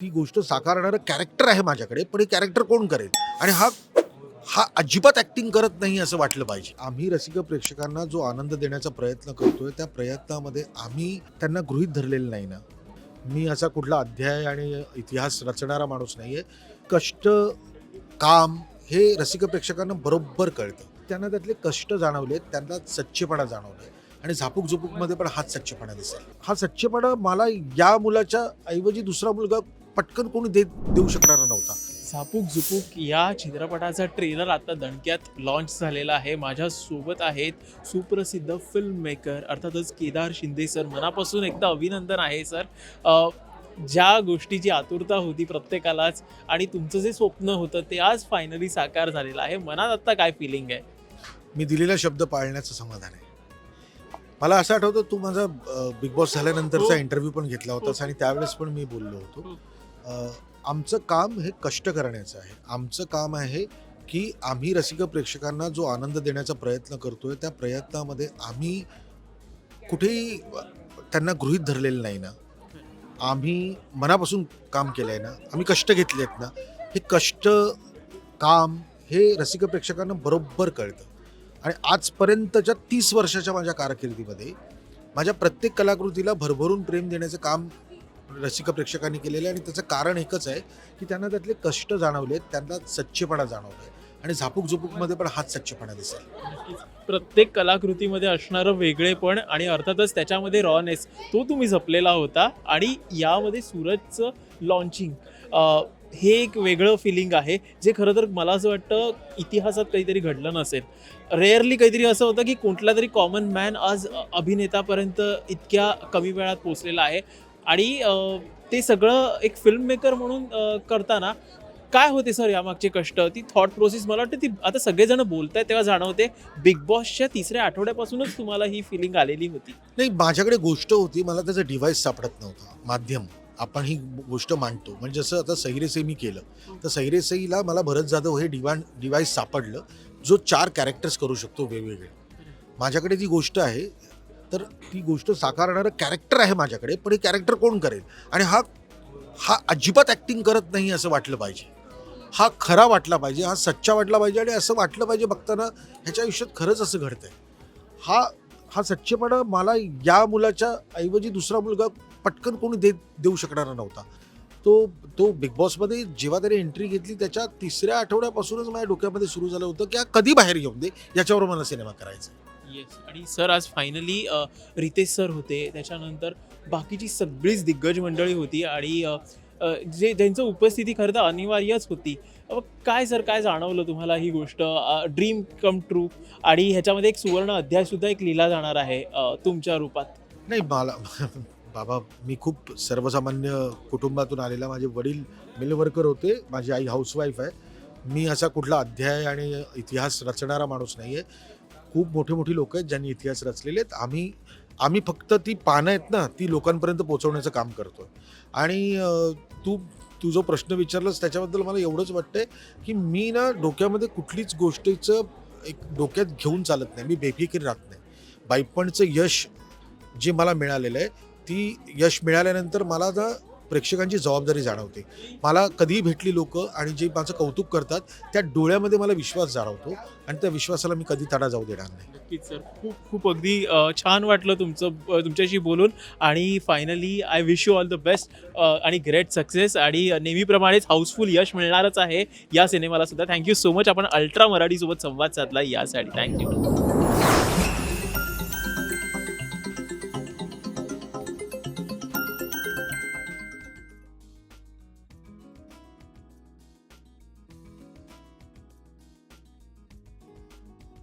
ती गोष्ट साकारणारं कॅरेक्टर आहे माझ्याकडे पण हे कॅरेक्टर कोण करेल? आणि हा हा अजिबात ऍक्टिंग करत नाही असं वाटलं पाहिजे. आम्ही रसिक प्रेक्षकांना जो आनंद देण्याचा प्रयत्न करतोय त्या प्रयत्नामध्ये आम्ही त्यांना गृहीत धरलेलं नाही ना. मी असा कुठला अध्याय आणि इतिहास रचणारा माणूस नाही आहे कष्ट काम हे रसिक प्रेक्षकांना बरोबर कळतं. त्यांना त्यातले कष्ट जाणवले त्यांना सच्चेपणा जाणवलाय. आणि झापूक झुपूकमध्ये पण हाच सच्चेपणा दिसेल. हा सच्चेपणा मला या मुलाच्या ऐवजी दुसरा मुलगा पटकन कोणी देत देऊ शकणारा नव्हता. झापूक झुपूक या चित्रपटाचा ट्रेलर आता दणक्यात लॉन्च झालेला आहे. माझ्या सोबत आहेत सुप्रसिद्ध फिल्म मेकर अर्थातच केदार शिंदे सर मनापासून एकदा अभिनंदन आहे सर ज्या गोष्टीची आतुरता होती प्रत्येकालाच आणि तुमचं जे स्वप्न होतं ते आज फायनली साकार झालेलं आहे. मनात आता काय फिलिंग आहे? मी दिलेला शब्द पाळण्याचं समाधान आहे. मला असं आठवतं तू माझा बिग बॉस झाल्यानंतरचा हो. इंटरव्ह्यू पण घेतला होतास आणि त्यावेळेस पण मी बोललो होतो. अ, आमचं काम हे कष्ट करण्याचं आहे. आमचं काम आहे की आम्ही रसिक प्रेक्षकांना जो आनंद देण्याचा प्रयत्न करतोय त्या प्रयत्नामध्ये आम्ही कुठेही त्यांना गृहीत धरलेलं नाही ना. आम्ही मनापासून काम केलं आहे ना. आम्ही कष्ट घेतले आहेत ना. हे कष्ट काम हे रसिक प्रेक्षकांना बरोबर कळतं. आणि आजपर्यंतच्या तीस वर्षाच्या माझ्या कारकिर्दीमध्ये माझ्या प्रत्येक कलाकृतीला भरभरून प्रेम देण्याचं काम रसिक प्रेक्षकांनी केलेलं आहे आणि त्याचं कारण एकच आहे की त्यांना त्यातले कष्ट जाणवलेत त्यांना सच्चेपणा जाणवला आहे आणि झापूक झुपूकमध्ये पण हाच सच्चेपणा दिसेल. प्रत्येक कलाकृतीमध्ये असणारं वेगळेपण आणि अर्थातच त्याच्यामध्ये रॉनेस तो तुम्ही जपलेला होता आणि यामध्ये सूरजचं लॉन्चिंग हे एक वेगळं फिलिंग आहे जे खरं तर मला असं वाटतं इतिहासात काहीतरी घडलं नसेल. रेअरली काहीतरी असं होतं की कुठला तरी कॉमन मॅन आज अभिनेतापर्यंत इतक्या कमी वेळात पोचलेला आहे. आणि ते सगळं एक फिल्म मेकर म्हणून करताना काय होते सर यामागचे कष्ट? ती थॉट प्रोसेस मला वाटतं ती आता सगळेजण आहेत तेव्हा जाणवते बिग बॉसच्या तिसऱ्या आठवड्यापासूनच तुम्हाला ही फिलिंग आलेली होती. नाही माझ्याकडे गोष्ट होती मला त्याचं डिव्हाइस सापडत नव्हतं माध्यम. आपण ही गोष्ट मांडतो. म्हणजे जसं आता सैरेसे मी केलं तर सैरेसईला मला भरत जाधव हे डिवान डिव्हाइस सापडलं जो चार कॅरेक्टर्स करू शकतो वेगवेगळे. माझ्याकडे जी गोष्ट आहे तर ती गोष्ट साकारणारं कॅरेक्टर आहे माझ्याकडे पण हे कॅरेक्टर कोण करेल? आणि हा हा अजिबात ॲक्टिंग करत नाही असं वाटलं पाहिजे. हा खरा वाटला पाहिजे हा सच्चा वाटला पाहिजे आणि असं वाटलं पाहिजे बघताना ह्याच्या आयुष्यात खरंच असं घडतंय. हा हा सच्चेपणा मला या मुलाच्या ऐवजी दुसरा मुलगा पटकन कोणी देत देऊ शकणारा नव्हता. तो तो बिग बॉसमध्ये जेव्हा त्याने एंट्री घेतली त्याच्या तिसऱ्या आठवड्यापासूनच माझ्या डोक्यामध्ये सुरू झालं होतं की हा कधी बाहेर येऊन दे याच्यावर मला सिनेमा करायचा आहे. येस आणि सर आज फायनली रितेश सर होते. त्याच्यानंतर बाकीची सगळीच दिग्गज मंडळी होती आणि जे ज्यांचं उपस्थिती खरं तर अनिवार्यच होती. काय सर काय जाणवलं तुम्हाला ही गोष्ट? ड्रीम कम ट्रू आणि ह्याच्यामध्ये एक सुवर्ण अध्याय सुद्धा एक लिहिला जाणार आहे तुमच्या रूपात. नाही मला बाबा मी खूप सर्वसामान्य कुटुंबातून आलेला माझे वडील मिल वर्कर होते. माझी आई हाऊसवाईफ आहे. मी असा कुठला अध्याय आणि इतिहास रचणारा माणूस नाही आहे खूप मोठी मोठी लोक आहेत ज्यांनी इतिहास रचलेले आहेत. आम्ही आम्ही फक्त ती पानं आहेत ना ती लोकांपर्यंत पोहोचवण्याचं काम करतो आणि तू तू जो प्रश्न विचारलास त्याच्याबद्दल मला एवढंच वाटतंय की मी ना डोक्यामध्ये कुठलीच गोष्टीचं एक डोक्यात घेऊन चालत नाही. मी बेफिकीर राहत नाही. बायपणचं यश जे मला मिळालेलं आहे ती यश मिळाल्यानंतर मला ना प्रेक्षकांची जबाबदारी जाणवते. मला कधीही भेटली लोक आणि जे माझं कौतुक करतात त्या डोळ्यामध्ये मला विश्वास जाणवतो आणि त्या विश्वासाला मी कधी तडा जाऊ देणार नाही. नक्कीच सर खूप खूप अगदी छान वाटलं तुमचं तुमच्याशी बोलून आणि finally I wish you all the best आणि ग्रेट सक्सेस आणि नेहमीप्रमाणेच हाऊसफुल यश मिळणारच आहे या सिनेमाला सुद्धा. थँक्यू सो मच आपण अल्ट्रा मराठीसोबत संवाद साधला यासाठी. थँक्यू